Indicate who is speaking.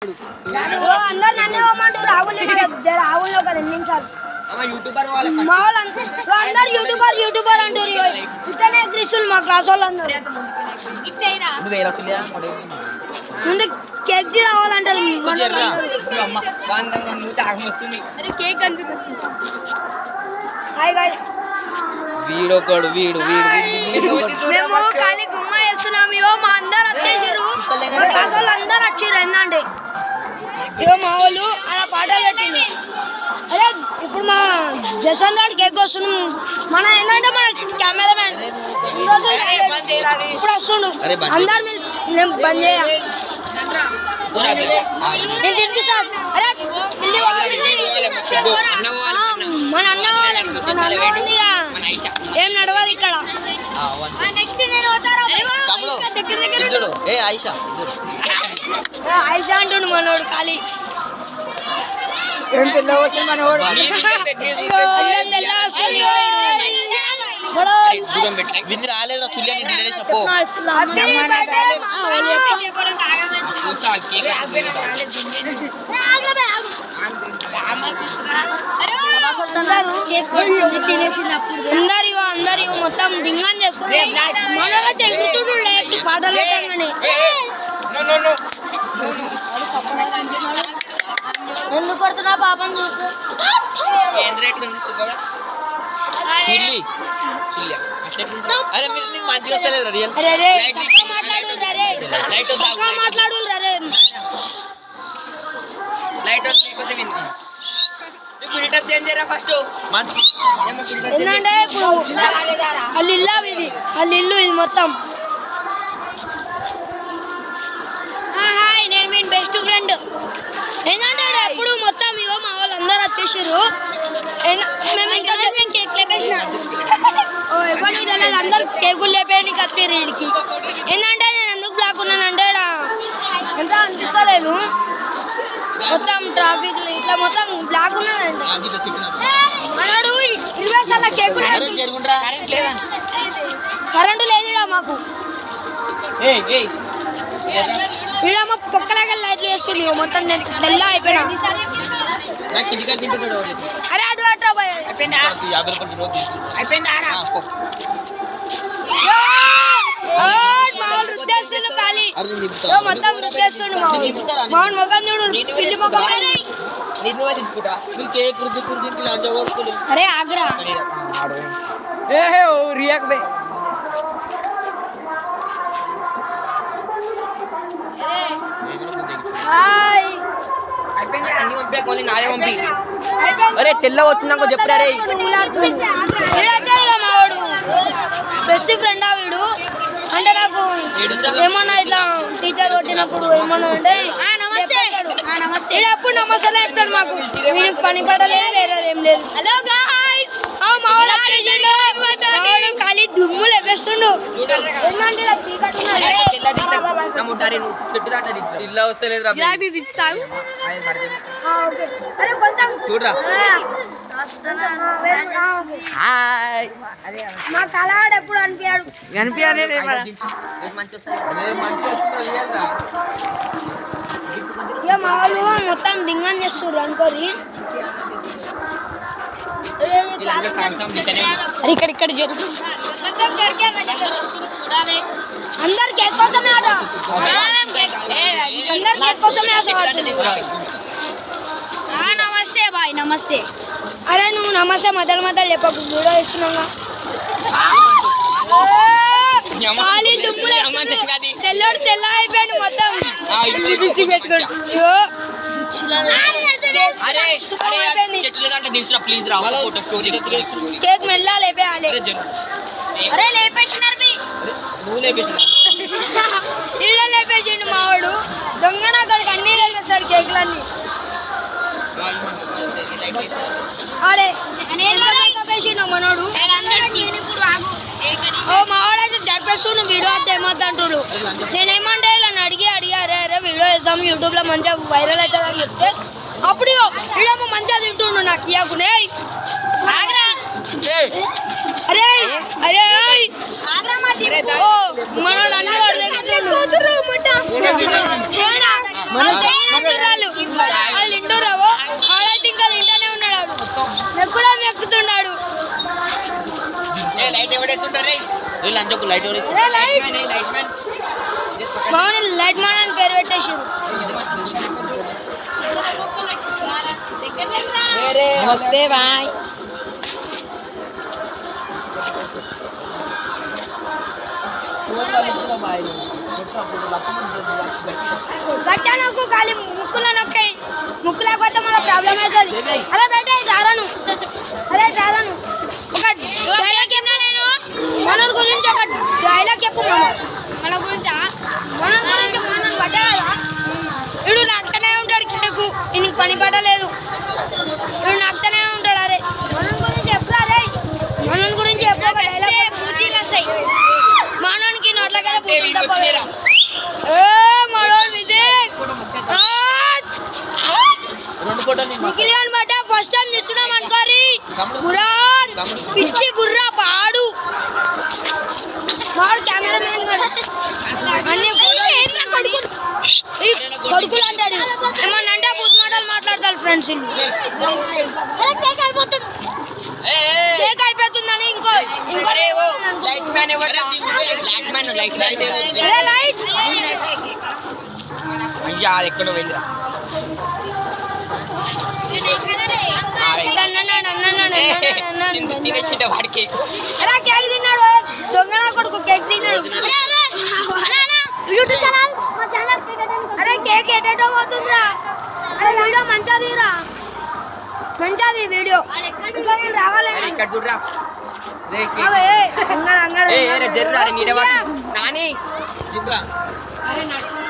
Speaker 1: అందరు నన్నే పోమంటారు రాహుల్ రాహుల్ ఒక రెండు నిమిషాలు.
Speaker 2: అమ్మ యూట్యూబర్ వాళ్ళ
Speaker 1: మా వాళ్ళు అంతే. ఓ, అందరు యూట్యూబర్ యూట్యూబర్ అంటారు ఇగో. ఇట్లనే క్రిస్టులు మా క్లాస్ వాళ్ళు అందరు
Speaker 2: నువ్వు వేరే వస్తులే
Speaker 1: ముందు కేక్ రావాలంటారు. Hi guys.
Speaker 2: వీడొకడు వీడు వీడు
Speaker 1: మేము ఖాళీ గుమ్మ వేస్తున్నాం. ఇగో మా అందరు వచ్చేసారు మా క్లాస్ వాళ్ళు అందరు వచ్చారు ఇగో మా వాళ్ళు అలా పాటలు పెట్టింది అదే ఇప్పుడు మా జస్వంత్ గారి కేక్ వస్తున్నాం మన ఏంటంటే మన కెమెరామెన్ ఇప్పుడు వస్తుండు. అందరు నేను బంద్ చేయ. నేను తినిపిస్తా అరే పిల్లి వాళ్ళు. ఆ, మన అన్న వాళ్ళే. మన అన్న వాళ్ళు ఇక.
Speaker 2: మన ఐషా
Speaker 1: ఏం నడవదు ఇక్కడ. నెక్స్ట్ నేను
Speaker 2: తమ్ముడు ఇద్దరు. ఏ ఐషా
Speaker 1: ఆయిషా అంటుండు మనోడు ఖాళీ
Speaker 2: ఏం తెల్ల వచ్చింది మన
Speaker 1: అల్లం తెల్ల వస్తుంది ఇగో ఈడు. ఇప్పుడు
Speaker 2: దూరం పెట్టలే వింది రాలేదు సుల్యాన్ని డిలే చెప్పు.
Speaker 1: ఆ, వాళ్ళు చెప్పు.
Speaker 2: చూసా కేక్
Speaker 1: అందరు ఇగో అందరు ఇగో మొత్తం డింగన్ చేస్తున్నారు. పాటలు పెట్టంగానే. ఎందుకు కొడుతున్నా పాపం చూస్తే?
Speaker 2: ఏం రేట్ ఉంది సూపర్ సుల్లి. సుల్లి అరే మీరు నీకు మంచిగా వస్తలేదు రియల్?
Speaker 1: అరే రే
Speaker 2: లైట్
Speaker 1: చక్కగా మాట్లాడు రే
Speaker 2: లైట్
Speaker 1: చక్కగా మాట్లాడు రే
Speaker 2: లైట్ లేకపోతే వింది ఇప్పుడు ఫిల్టర్ చేంజ్ చేయరా ఫస్ట్ మంచి
Speaker 1: ఏంటంటే ఇప్పుడు వాళ్ళ ఇల్లు అవి ఇది వాళ్ళ ఇల్లు ఇది మొత్తం. బెస్ట్ ఫ్రెండ్ ఏంటంటే ఎప్పుడు మొత్తం ఇగో మా వాళ్ళు అందరు వచ్చేసారు మేము ఇంకా నేను కేక్ లేపేసిన. ఎవరికి తెలియదు అందరు కేకులు లేపేయడానికి వచ్చారు వీడికి ఏంటంటే నేను ఎందుకు బ్లాక్ ఉన్నానంటే ఎంత అనిపిస్తలేదు. మొత్తం ట్రాఫిక్ ఇట్లా మొత్తం బ్లాక్ ఉన్నదండి మనోడు ఇరవై సార్లు కేకులు కరెంటు లేదు? మాకు. ఈడ మా పక్కలాగా లైట్లు వేస్తుంది మొత్తం తెల్ల అయిపోయినా? అరే అటు అట్రా పోయి మొత్తం వాడి ముఖం చూడు పిల్లి ముఖం. అరే ఆగ్రా.
Speaker 2: ఏ రియాక్ బే అన్ని పంపే కొన్ని నాదే పంపి అరే తెల్ల వచ్చిందాక చెప్పురా రే.
Speaker 1: బెస్ట్ ఫ్రెండ్ వీడు. అంటే నాకు ఏమన్నా ఇట్లా టీచర్ కొట్టినప్పుడు ఏమన్నా అంటే నమస్తే. నమస్తే. ఎప్పుడు నమస్తే చెప్తాడు మాకు. పని పడలేదు వేరే ఏం లేదు. హలో ఖాళీ దుమ్ము లేపేస్తుండు.
Speaker 2: చూడరా.
Speaker 1: మా కళాడు ఎప్పుడు అనిపించాడు? మా వాళ్ళు మొత్తం డింగన్ చేస్తారు అనుకోరి.
Speaker 3: అరే ఇక్కడ ఇక్కడ జరుగుతుంది
Speaker 1: అందరు కేక్ కోసమే కోసమే.
Speaker 3: నమస్తే బాయ్ నమస్తే.
Speaker 1: అరే నువ్వు నమస్తే మొదలు మొదలు చెప్పకు వీడియో ఇస్తున్నాగా. తెల్లోడు తెల్ల అయిపోయాడు మొత్తం. కేక్ మెల్ల లేపేయాలి.
Speaker 2: అరే
Speaker 1: లేపేసినారు
Speaker 2: నువ్వు
Speaker 1: ఇళ్ళ లేపేసిండు మావాడు. దొంగన అక్కడికి అన్ని లేపేస్తాడు కేకులన్నీ. లేపేసిండు మనోడు. ఓ మావాడు అయితే జరిపేస్తుండు వీడియో అయితే ఏమవుతుంటాడు నేనేమంటే ఇలా అడిగి అడిగి అరే అరే వీడియో వేసాం యూట్యూబ్లో మంచిగా వైరల్ అవుతుంది అని చెప్తే అప్పుడు వీడమ్మ మంచిగా తింటుండు నాకు ఇయ్యకునే అరే అరే
Speaker 2: వాళ్ళు ఇంటూరావో
Speaker 1: వాళ్ళైతే ఇంకా
Speaker 2: తింటానే ఉన్నాడు
Speaker 1: ఎక్కుతున్నాడు లైట్ ఎవడేస్తుంటారే అని పేరు పెట్టేసారు
Speaker 2: సరే వస్తే బాయ్.
Speaker 1: గట్టా నొక్కు ఖాళీ ముక్కులో నొక్కాయి ముక్కు లేకపోతే మన ప్రాబ్లం అవుతుంది. అరే బయట రారాను అరే రారాను ఒక డైలాగ్ చెప్పినా నేను? మన గురించి ఒక డైలాగ్ చెప్పు మన మన గురించా? మన గురించి మనం పడ్డా కదా. వీడు నాకుతూనే ఉంటాడు కిందకు. ఈయనకి పని పడలేదు. గాని బట్ట ఫస్ట్ టైం చూస్తున్నాం అనుకోరి
Speaker 2: తమ్ముడు.
Speaker 1: బురాన్
Speaker 2: తమ్ముడు.
Speaker 1: పిచ్చి బుర్రా పాడు వాడు కెమెరా అన్ని ఫోటోలు ఈ కొడుకులు అంటాడు ఏమన్నా అంటే బూత్ మాటలు మాట్లాడతారు ఫ్రెండ్స్ వీళ్ళు కేక్ అయిపోతుంది కేక్
Speaker 2: మ్యాన్ ఎవరు లైట్ మ్యాన్ లైట్ లైట్
Speaker 1: అరే లైట్!
Speaker 2: అయ్యా అది ఎక్కడో వెళ్ళిరా
Speaker 1: అన్నాడు, అన్నాడు, అన్నాడు, అన్నాడు.
Speaker 2: తినేసిండే వాడికి.
Speaker 1: అరే కేక్ తిన్నాడు. దొంగ నా కొడుకు కేక్ తిన్నాడు. యూట్యూబ్ ఛానల్ మా ఛానల్ అరే కేక్ ఎటేటో పోతుందిరా. అరే వీడియో మంచిగా తీరా? మంచిగా తీ వీడియో. ఇంకా నేను రావాలి
Speaker 2: అరే ఇక్కడ చూడరా. నాని
Speaker 1: నడుచుకుంటూ